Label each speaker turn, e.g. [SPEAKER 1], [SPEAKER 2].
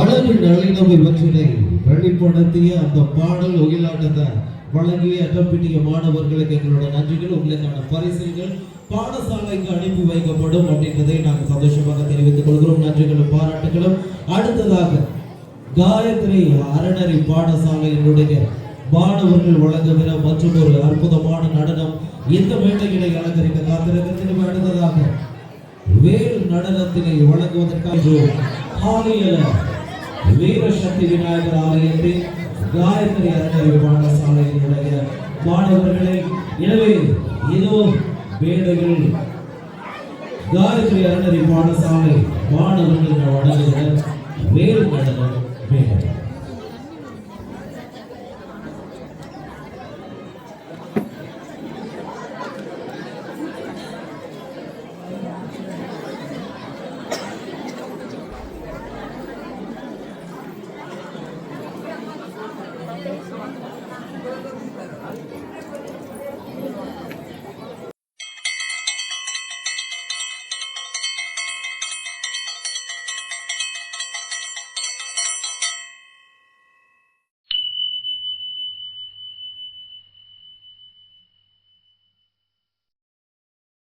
[SPEAKER 1] அழகு நளினம் இவற்றினை. வெளிப்படுத்திய அந்த பாடல் ஒயிலாட்டத்தை வழங்கிய அட்டப்பிட்டிய மாணவர்களுக்கு எங்களோட நன்றிகள் உங்களுக்கான பரிசுகள் பாடசாலைக்கு அனுப்பி வைக்கப்படும் அப்படின்றதை நாங்கள் சந்தோஷமாக தெரிவித்துக் கொள்கிறோம். நன்றிகளும் பாராட்டுகளும். அடுத்ததாக காயத்ரி அறநெறி பாடசாலையினுடைய மாணவர்கள் வழங்குகிற மற்றும் ஒரு அற்புதமான நடனம் இந்த மேடைகளை அலங்கரிக்க காத்திருக்கிறது அடுத்ததாக வேறு நடனத்தினை வழங்குவதற்காக ஆலய வீரசக்தி விநாயகர் ஆலயத்தில் காயத்ரி அறநெறி பாடசாலையினுடைய மாணவர்களை எனவே இதோ வேடுகள் காயத்ரி அறநெறி பாடசாலை மாணவர்கள் வழங்குகிற வேறு நடனம் மேடை